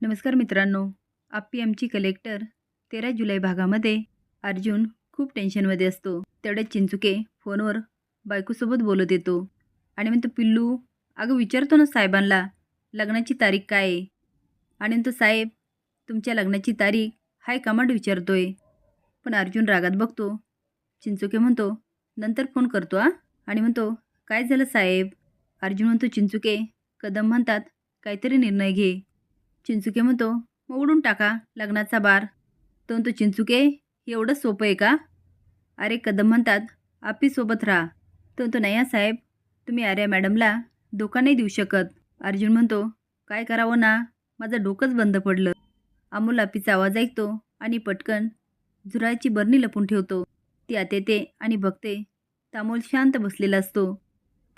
नमस्कार मित्रांनो आप्पी आमची कलेक्टर तेरा जुलै भागामध्ये अर्जुन खूप टेन्शनमध्ये असतो. तेवढ्याच चिंचुके फोनवर बायकोसोबत बोलत येतो. आणि म्हणतो पिल्लू अगं विचारतो ना साहेबांना लग्नाची तारीख काय आहे? आणि म्हणतो साहेब तुमच्या लग्नाची तारीख हाय कमांड विचारतोय. पण अर्जुन रागात बघतो. चिंचुके म्हणतो नंतर फोन करतो आ आणि म्हणतो काय झालं साहेब? अर्जुन म्हणतो चिंचुके कदम म्हणतात काहीतरी निर्णय घे. चिंचुके म्हणतो मग उडून टाका लग्नाचा बार. तो म्हणतो चिंचुके? एवढं सोपं आहे का? अरे कदम म्हणतात आपी सोबत राहा. तो म्हणतो नाही साहेब तुम्ही आर्या मॅडमला धोका नाही देऊ शकत. अर्जुन म्हणतो काय करावं ना माझं डोकंच बंद पडलं. अमोल आपीचा आवाज ऐकतो आणि पटकन झुराची बरणी लपून ठेवतो. ती आतेते आणि बघते तर अमोल शांत बसलेला असतो.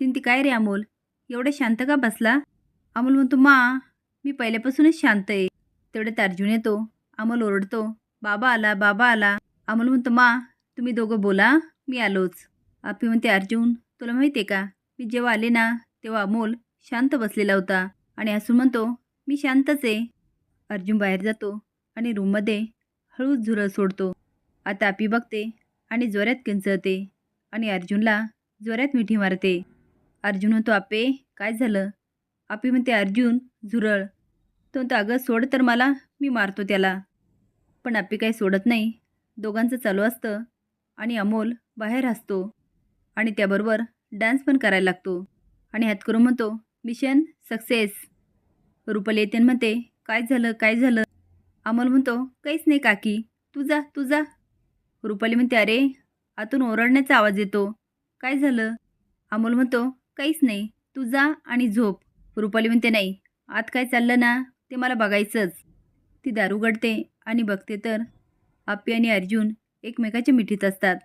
तीन ती काय रे अमोल? एवढं शांत का बसला? अमोल म्हणतो मा मी पहिल्यापासूनच शांत आहे. तेवढ्यात अर्जुन येतो. अमोल ओरडतो. बाबा आला बाबा आला. अमोल म्हणतो मा तुम्ही दोघं बोला. मी आलोच. आपी म्हणते अर्जुन तुला माहिती आहे का? मी जेव्हा आले ना तेव्हा अमोल शांत बसलेला होता. आणि हसून म्हणतो मी शांतच आहे. अर्जुन बाहेर जातो आणि रूममध्ये हळूच झुरळ सोडतो. आता आपी बघते आणि जोऱ्यात किंचळते आणि अर्जुनला जोऱ्यात मिठी मारते. अर्जुन म्हणतो आपे काय झालं? आपी म्हणते अर्जुन झुरळ. तो म्हणतो अगं सोड तर मला मी मारतो त्याला. पण आपी काही सोडत नाही. दोघांचं चालू असतं आणि अमोल बाहेर असतो आणि त्याबरोबर डान्स पण करायला लागतो आणि हात करून म्हणतो मिशन सक्सेस रुपाली येते म्हणते काय झालं काय झालं? अमोल म्हणतो काहीच नाही काकी तू जा तू जा. रुपाली म्हणते अरे आतून ओरडण्याचा आवाज येतो. काय झालं? अमोल म्हणतो काहीच नाही तू जा आणि झोप. रुपाली म्हणते नाही. आत काय चाललं ना ते मला बघायचंच. ती दारू गडते आणि बघते तर आप्पी आणि अर्जुन एकमेकाच्या मिठीत असतात.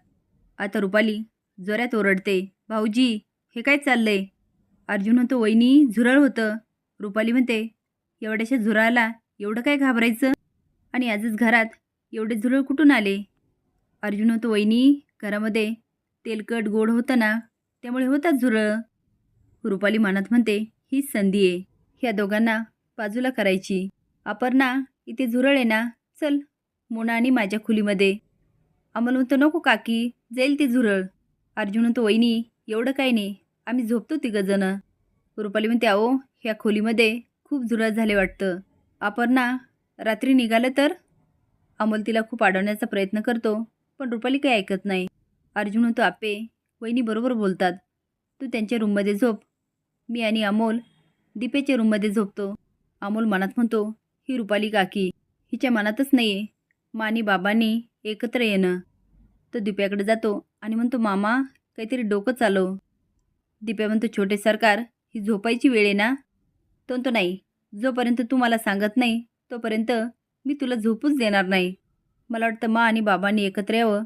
आता रुपाली जोऱ्यात ओरडते भाऊजी हे काय चाललंय? अर्जुन म्हणतो वहिनी झुरळ होतं. रुपाली म्हणते एवढ्याशा झुराला एवढं काय घाबरायचं? आणि आजच घरात एवढे झुरळ कुठून आले? अर्जुन म्हणतो वहिनी घरामध्ये तेलकट गोड होतं ना त्यामुळे होतात झुरळ. रुपाली मनात म्हणते हीच संधी आहे. ह्या दोघांना बाजूला करायची. अपर्णा इथे झुरळ आहे ना? चल मोना आणि माझ्या खोलीमध्ये. अमल म्हणतो नको काकी जाईल ती झुरळ. अर्जुन म्हणतो वहिनी एवढं काही नाही. आम्ही झोपतो तिघंजणं. रुपाली म्हणते अहो ह्या खोलीमध्ये खूप झुरळ झाले वाटतं. अपर्णा रात्री निघालं तर? अमोल तिला खूप अडवण्याचा प्रयत्न करतो पण रुपाली काही ऐकत नाही. अर्जुन म्हणतो आपे वहिनी बरोबर बोलतात. तू त्यांच्या रूममध्ये झोप. मी आणि अमोल दीपेच्या रूममध्ये झोपतो. अमोल मनात म्हणतो ही रुपाली काकी हिच्या मनातच नाही आहे मानी आणि बाबांनी एकत्र येणं. तो दिप्याकडे जातो आणि म्हणतो मामा काहीतरी डोकं चालव दिप्या म्हणतो छोटे सरकार ही झोपायची वेळ आहे ना? तो म्हणतो नाही जोपर्यंत तू मला सांगत नाही तोपर्यंत मी तुला झोपूच देणार नाही. मला वाटतं मा आणि बाबांनी एकत्र यावं.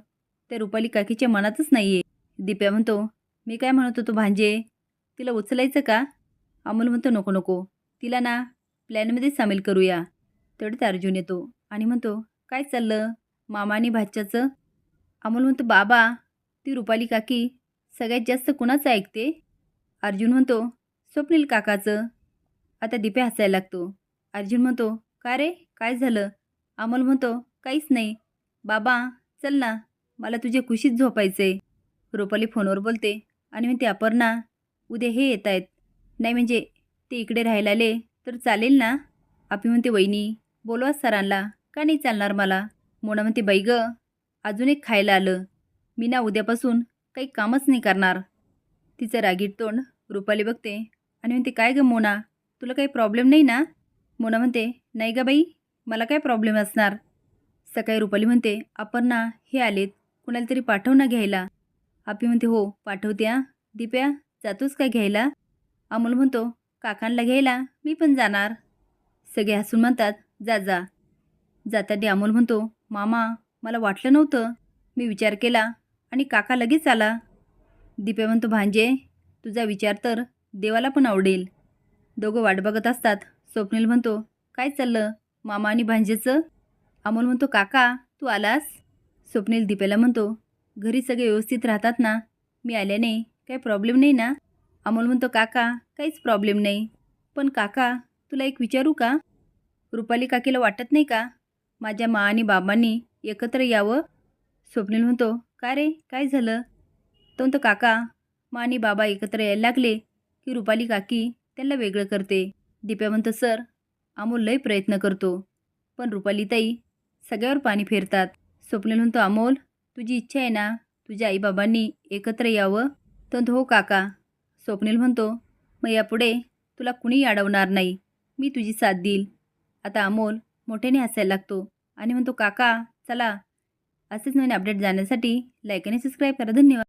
त्या रुपाली काकीच्या मनातच नाही आहे दिप्या म्हणतो मी काय म्हणत होतो भांजे? तिला उचलायचं का? अमोल म्हणतो नको नको. तिला ना प्लॅनमध्ये सामील करूया. तेवढ्यात अर्जुन येतो आणि म्हणतो काय चाललं? मामा आणि भाच्याचं? अमोल म्हणतो बाबा ती रुपाली काकी सगळ्यात जास्त कुणाचं ऐकते? अर्जुन म्हणतो स्वप्नील काकाचं. आता दिपे हसायला लागतो. अर्जुन म्हणतो का रे? काय झालं? अमोल म्हणतो काहीच नाही. बाबा चल ना. मला तुझ्या खुशीत आहे रुपाली फोनवर बोलते आणि म्हणते अपर्णा उद्या हे येत आहेत नाही म्हणजे ते इकडे राहायला आले तर चालेल ना? आपी म्हणते वहिनी बोलवा सरांना. का नाही चालणार मला? मोना म्हणते बाई ग अजून एक खायला आलं. मी ना उद्यापासून काही कामच नाही करणार. तिचं रागीट तोंड रुपाली बघते आणि म्हणते काय गं मोना? तुला काही प्रॉब्लेम नाही ना? मोना म्हणते नाही गं बाई मला काय प्रॉब्लेम असणार? सकाळी रुपाली म्हणते अपर्णा हे आलेत. कुणाला तरी पाठव ना घ्यायला. आपी म्हणते हो पाठवते हां. दिप्या जातोस का घ्यायला? अमोल म्हणतो काकांना घ्यायला मी पण जाणार. सगळे हसून म्हणतात जा जा. जाताना अमोल म्हणतो मामा मला वाटलं नव्हतं. मी विचार केला आणि काका लगेच आला. दिपे म्हणतो भांजे तुझा विचार तर देवाला पण आवडेल. दोघं वाट बघत असतात. स्वप्नील म्हणतो काय चाललं? मामा आणि भांजेचं? अमोल म्हणतो काका तू आलास? स्वप्नील दिपेला म्हणतो घरी सगळे व्यवस्थित राहतात ना? मी आल्याने काही प्रॉब्लेम नाही ना? अमोल म्हणतो काका काहीच प्रॉब्लेम नाही. पण काका तुला एक विचारू का? रुपाली काकीला वाटत नाही का? माझ्या मा आणि बाबांनी एकत्र यावं? स्वप्नील म्हणतो का रे? काय झालं? तो म्हणतो काका मा आणि बाबा एकत्र यायला लागले की रुपाली काकी त्यांना वेगळं करते. दिप्या म्हणतो सर अमोल लय प्रयत्न करतो पण रुपालीताई सगळ्यावर पाणी फेरतात. स्वप्नील म्हणतो अमोल तुझी इच्छा आहे ना? तुझ्या आईबाबांनी एकत्र यावं? तो हो काका. स्वप्नील म्हणतो मग यापुढे तुला कुणी अडवणार नाही. मी तुझी साथ देईल. आता अमोल मोठ्याने हसायला लागतो आणि म्हणतो काका चला. असेच नवीन अपडेट जाण्यासाठी लाईक आणि सबस्क्राईब करा. धन्यवाद.